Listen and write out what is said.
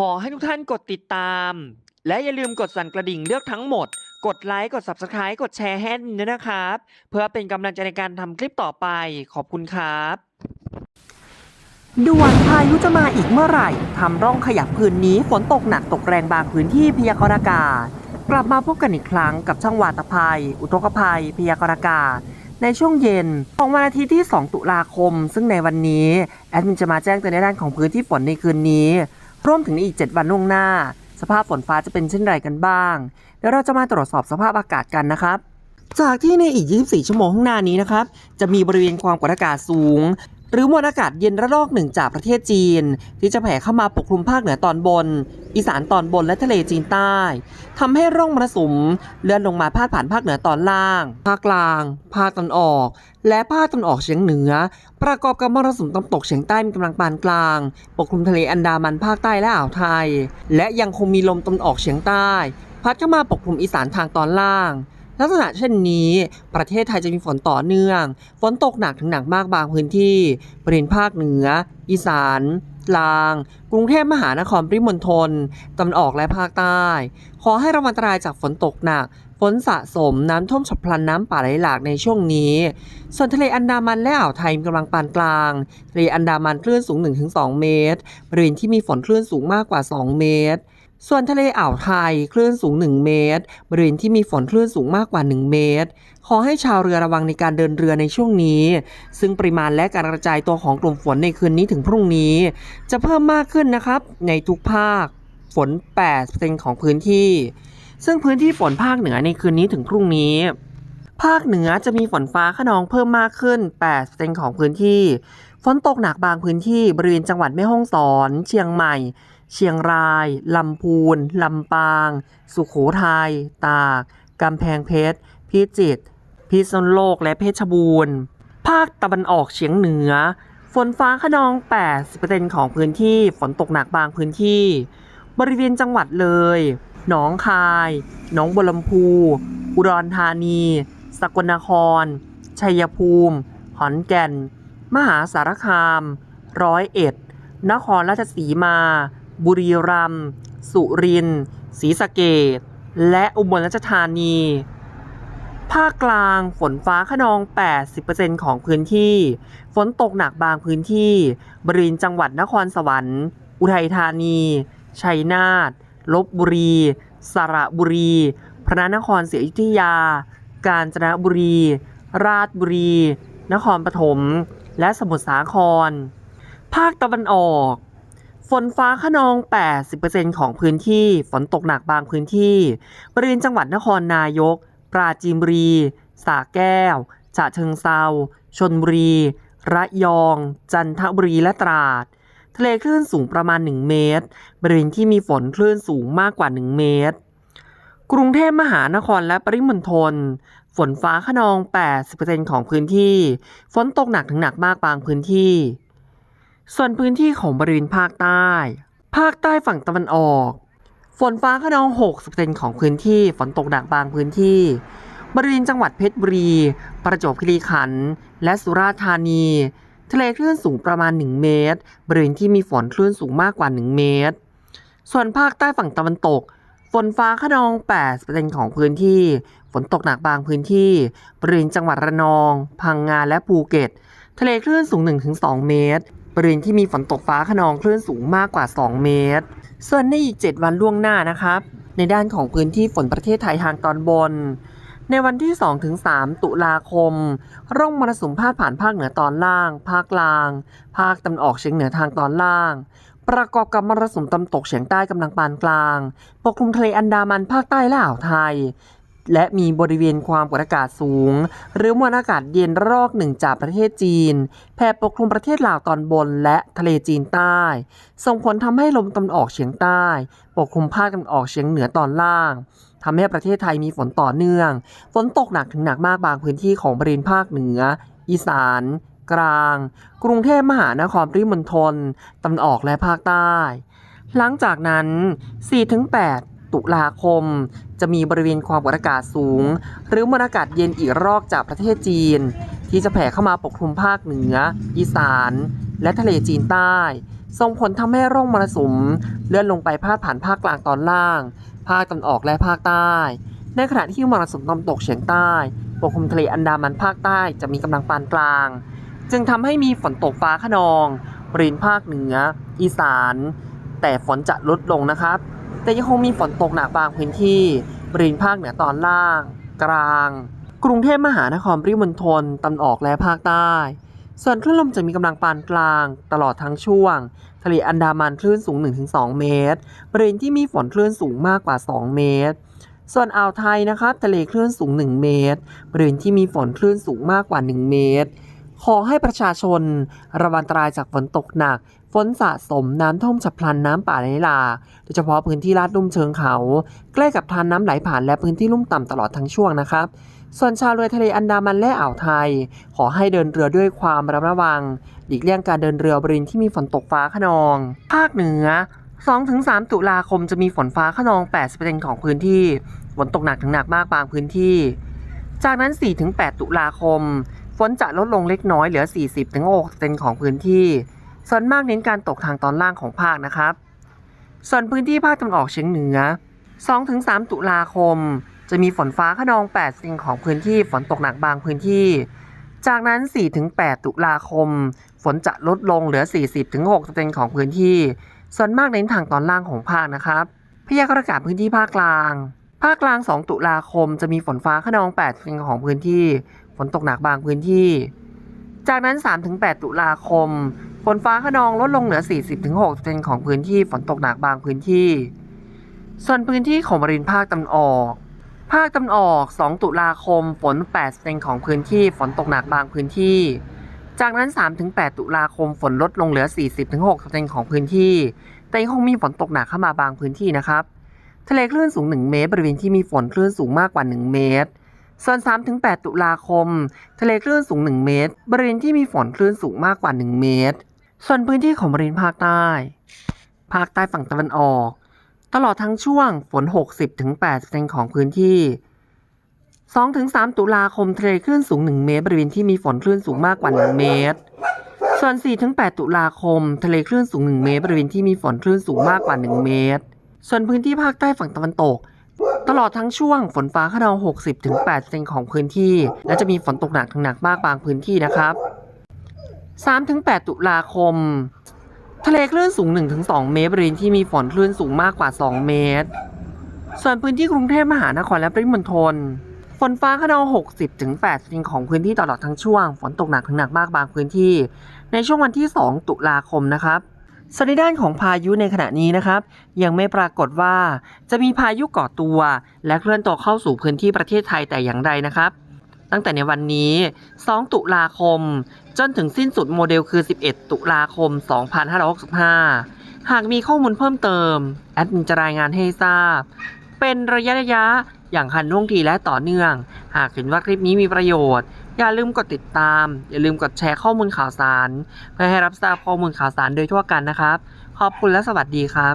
ขอให้ทุกท่านกดติดตาม และอย่าลืมกดสั่นกระดิ่งเลือกทั้งหมด กดไลค์ กด Subscribe กดแชร์ให้ด้วยนะครับ เพื่อเป็นกำลังใจในการทำคลิปต่อไป ขอบคุณครับ ด่วนพายุจะมาอีกเมื่อไหร่ทำร่องขยับพื้นนี้ฝนตกหนักตกแรงบางพื้นที่พยากรณ์อากาศ กลับมาพบกันอีกครั้งกับช่างวาตภัย อุทกภัย พยากรณ์อากาศในช่วงเย็นของวันอาทิตย์ที่ 2 ตุลาคม ซึ่งในวันนี้ แอดมินจะมาแจ้งเตือนในด้านของพื้นที่ฝนในคืนนี้ รวมถึงในอีก 7 วันล่วงหน้า สภาพฝนฟ้าจะเป็นเช่นไรกันบ้าง เดี๋ยวเราจะมาตรวจสอบสภาพอากาศกันนะครับ จากที่ในอีก 24 ชั่วโมงข้างหน้านี้นะครับ จะมีบริเวณความกดอากาศสูง หรือมวลอากาศเย็นระลอกหนึ่งจากประเทศจีน ที่จะแผ่เข้ามาปกคลุมภาคเหนือตอนบน อีสานตอนบนและทะเลจีนใต้ทำให้ร่องมรสุมเลื่อนลงมาพาดผ่านภาคเหนือตอนล่าง ภาคกลาง ภาคตอนออก และภาคตอนออกเฉียงเหนือ ประกอบกับมรสุมตะวันตกเฉียงใต้มีกำลังปานกลาง ปกคลุมทะเลอันดามันภาคใต้และอ่าวไทย และยังคงมีลมตะวันออกเฉียงใต้ พัดเข้ามาปกคลุมอีสานทางตอนล่าง ลักษณะเช่นนี้ ประเทศไทยจะมีฝนต่อเนื่อง ฝนตกหนักถึงหนักมากบางพื้นที่บริเวณภาคเหนือ อีสานกลาง กรุงเทพมหานครปริมณฑลตะวันออกและภาคใต้ ขอให้ระมัดระวังจากฝนตกหนัก ฝนสะสมน้ำท่วมฉับพลันน้ำป่าไหลหลากในช่วงนี้ ส่วนทะเลอันดามันและอ่าวไทยมีกำลังปานกลาง ทะเลอันดามันคลื่นสูง 1-2 เมตร บริเวณที่มีฝนคลื่นสูงมากกว่า 2 เมตร ส่วนทะเลอ่าวไทยคลื่นสูง 1 เมตร บริเวณที่มีฝนคลื่นสูงมากกว่า 1 เมตร ขอให้ชาวเรือระวังในการเดินเรือในช่วงนี้ ซึ่งปริมาณและการกระจายตัวของกลุ่มฝนในคืนนี้ถึงพรุ่งนี้ จะเพิ่มมากขึ้นนะครับ ในทุกภาค ฝน 8%ของพื้นที่ ซึ่งพื้นที่ฝนภาคเหนือในคืนนี้ถึงพรุ่งนี้ภาคเหนือจะมีฝนฟ้าขนองเพิ่มมากขึ้น 8%ของพื้นที่ ฝนตกหนักบางพื้นที่บริเวณจังหวัดแม่ฮ่องสอน เชียงใหม่ เชียงราย ลำพูน ลำปาง สุโขทัย ตาก กำแพงเพชร พิจิตร พิษณุโลก และเพชรบูรณ์ ภาคตะวันออกเฉียงเหนือ ฝนฟ้าขนอง 80%ของพื้นที่ ฝนตกหนักบางพื้นที่ บริเวณจังหวัดเลย หนองคาย หนองบัวลำพู อุดรธานี สกลนคร ชัยภูมิ ขอนแก่น มหาสารคาม ร้อยเอ็ด นครราชสีมา บุรีรัมย์สุรินทร์ศรีสะเกษและอุบลราชธานี ภาคกลางฝนฟ้าขนอง 80%ของพื้นที่ ฝนตกหนักบางพื้นที่ บริเวณจังหวัดนครสวรรค์ อุทัยธานี ชัยนาท ลบบุรี สระบุรี พระนครศรีอยุธยา กาญจนบุรี ราชบุรี นครปฐม และสมุทรสาคร ภาคตะวันออก นฟ้าขนอง 80%ของพื้นที่ ฝนตกหนักบางพื้นที่ บริเวณจังหวัดนครนายก ปราจีนบุรีสระแก้ว ฉะเชิงเซาชนบุรี ระยอง จันทบุรี และตราด ทะเลคลื่นสูงประมาณ 1 เมตร บริเวณที่มีฝนคลื่นสูงมากกว่า 1 เมตร กรุงเทพมหานครและปริมณฑล ฝนฟ้าขนอง 80%ของพื้นที่ ฝนตกหนักถึงหนักมากบางพื้นที่ ส่วนพื้นที่ของบริเวณภาคใต้ ภาคใต้ฝั่งตะวันออก ฝนฟ้าขนอง 60%ของพื้นที่ ฝนตกหนักบางพื้นที่ บริเวณจังหวัดเพชรบุรี ประจวบคีรีขันธ์ และสุราษฎร์ธานี ทะเลคลื่นสูงประมาณ 1 เมตร บริเวณที่มีฝนคลื่นสูงมากกว่า 1 เมตร ส่วนภาคใต้ฝั่งตะวันตก ฝนฟ้าขนอง80%ของพื้นที่ ฝนตกหนักบางพื้นที่ บริเวณจังหวัดระนอง พังงา และภูเก็ต ทะเลคลื่นสูง 1-2 เมตร บริเวณที่มีฝนตกฟ้าขนองคลื่นสูงมากกว่า 2 เมตร ส่วนในอีก 7 วันล่วงหน้านะครับ ในด้านของพื้นที่ฝนประเทศไทยทางตอนบน ในวันที่ 2-3 ตุลาคม ร่องมรสุมพาดผ่านภาคเหนือตอนล่าง ภาคกลาง ภาคตะวันออกเฉียงเหนือทางตอนล่างประกอบกับมรสุมตะวันตกเฉียงใต้กำลังปานกลาง ปกคลุมทะเลอันดามันภาคใต้และอ่าวไทย และมีบริเวณความกดอากาศสูง หรือมวลอากาศเย็นรอกหนึ่งจากประเทศจีนแผ่ปกคลุมประเทศลาวตอนบนและทะเลจีนใต้ ส่งผลทำให้ลมตะวันออกเฉียงใต้ ปกคลุมภาคตะวันออกเฉียงเหนือตอนล่างทำให้ประเทศไทยมีฝนต่อเนื่อง ฝนตกหนักถึงหนักมากบางพื้นที่ของบริเวณภาคเหนือ อีสาน กลาง กรุงเทพมหานครปริมณฑลตะวันออกและภาคใต้ หลังจากนั้น 4-8 ตุลาคม จะมีบริเวณความกดอากาศสูง หรือมวลอากาศเย็นอีกรอกจากประเทศจีน ที่จะแผ่เข้ามาปกคลุมภาคเหนือ อีสาน และทะเลจีนใต้ ส่งผลทำให้ร่องมรสุม เลื่อนลงไปพาดผ่านภาคกลางตอนล่าง ภาคตะวันออกและภาคใต้ ในขณะที่มรสุมตะวันตกเฉียงใต้ ปกคลุมทะเลอันดามันภาคใต้จะมีกำลังปานกลาง จึงทำให้มีฝนตกฟ้าขนองบริเวณภาคเหนือ อีสาน แต่ฝนจะลดลงนะครับ แต่ยังคงมีฝนตกหนักบางพื้นที่บริเวณภาคเหนือตอนล่าง กลาง กรุงเทพมหานครปริมณฑลตะวันออกและภาคใต้ ส่วนคลื่นลมจะมีกำลังปานกลาง ตลอดทั้งช่วง ทะเลอันดามันคลื่นสูง 1-2 เมตร บริเวณที่มีฝนคลื่นสูงมากกว่า 2 เมตร ส่วนอ่าวไทยนะครับทะเลคลื่นสูง 1 เมตร บริเวณที่มีฝนคลื่นสูงมากกว่า 1 เมตร ขอให้ประชาชน ระวังอันตรายจากฝนตกหนัก ฝนสะสมน้ำท่วมฉับพลันน้ำป่าไหลหลากโดยเฉพาะพื้นที่ลาดลุ่มเชิงเขา ใกล้กับทานน้ำไหลผ่านและพื้นที่ลุ่มต่ำตลอดทั้งช่วงนะครับส่วนชาวเรือทะเลอันดามันและอ่าวไทย ขอให้เดินเรือด้วยความระมัดระวัง หลีกเลี่ยงการเดินเรือบริเวณที่มีฝนตกฟ้าขนอง ภาคเหนือ 2-3 ตุลาคมจะมีฝนฟ้าขนอง 80%ของพื้นที่ ฝนตกหนักถึงหนักมากบางพื้นที่ จากนั้น 4-8 ตุลาคม ฝนจะลดลงเล็กน้อยเหลือ 40-60%ของพื้นที่ ส่วนมากเน้นการตกทางตอนล่างของภาคนะครับ ส่วนพื้นที่ภาคตะวันออกเฉียงเหนือ 2-3 ตุลาคม จะมีฝนฟ้าขนอง80%ของพื้นที่ฝนตกหนักบางพื้นที่ จากนั้น 4-8 ตุลาคม ฝนจะลดลงเหลือ 40-60%ของพื้นที่ ส่วนมากเน้นทางตอนล่างของภาคนะครับพยากรณ์อากาศพื้นที่ภาคกลาง ภาคกลาง 2 ตุลาคม จะมีฝนฟ้าขนอง8%ของพื้นที่ ฝนตกหนักบางพื้นที่ จากนั้น 3-8 ตุลาคม ฝนฟ้าขนองลดลงเหลือ 40-60%ของพื้นที่ฝนตกหนักบางพื้นที่ ส่วนพื้นที่ของบริเวณภาคตะวันออก ภาคตะวันออก 2 ตุลาคม ฝน80%ของพื้นที่ฝนตกหนักบางพื้นที่ จากนั้น 3-8 ตุลาคมฝนลดลงเหลือ 40-60%ของพื้นที่ แต่ยังคงมีฝนตกหนักเข้ามาบางพื้นที่นะครับ ทะเลคลื่นสูง 1 เมตร บริเวณที่มีฝนคลื่นสูงมากกว่า 1 เมตร ส่วน 3-8 ตุลาคม ทะเลคลื่นสูง 1 เมตร บริเวณที่มีฝนคลื่นสูงมากกว่า 1 เมตร ส่วนพื้นที่ของบริเวณภาคใต้ ภาคใต้ฝั่งตะวันออก ตลอดทั้งช่วงฝน 60-80%ของพื้นที่ 2-3 ตุลาคมทะเลคลื่นสูง 1 เมตร บริเวณที่มีฝนคลื่นสูงมากกว่า 1 เมตร ส่วน 4-8 ตุลาคม ทะเลคลื่นสูง 1 เมตร บริเวณที่มีฝนคลื่นสูงมากกว่า 1 เมตร ส่วนพื้นที่ภาคใต้ฝั่งตะวันตก ตลอดทั้งช่วงฝนฟ้าขนอง60-80%ของพื้นที่ และจะมีฝนตกหนักถึงหนักมากบางพื้นที่นะครับ 3-8 ตุลาคม ทะเลคลื่นสูง 1-2 เมตรบริเวณที่มีฝนคลื่นสูงมากกว่า 2 เมตร ส่วนพื้นที่กรุงเทพมหานครและปริมณฑลฝนฟ้าขนอง 60-80%ของพื้นที่ตลอดทั้งช่วง ฝนตกหนักถึงหนักมากบางพื้นที่ ในช่วงวันที่ 2 ตุลาคมนะครับ ส่วนในด้านของพายุในขณะนี้นะครับ ยังไม่ปรากฏว่าจะมีพายุก่อตัว และเคลื่อนตัวเข้าสู่พื้นที่ประเทศไทยแต่อย่างใดนะครับ ตั้งแต่ในวันนี้ 2 ตุลาคม จนถึงสิ้นสุดโมเดลคือ 11 ตุลาคม 2565 หากมีข้อมูลเพิ่มเติม แอดมินจะรายงานให้ทราบ เป็นระยะระยะอย่างคันท่วงทีและต่อเนื่อง หากเห็นว่าคลิปนี้มีประโยชน์ อย่าลืมกดติดตาม อย่าลืมกดแชร์ข้อมูลข่าวสาร เพื่อให้รับทราบข้อมูลข่าวสารโดยทั่วกันนะครับ ขอบคุณและสวัสดีครับ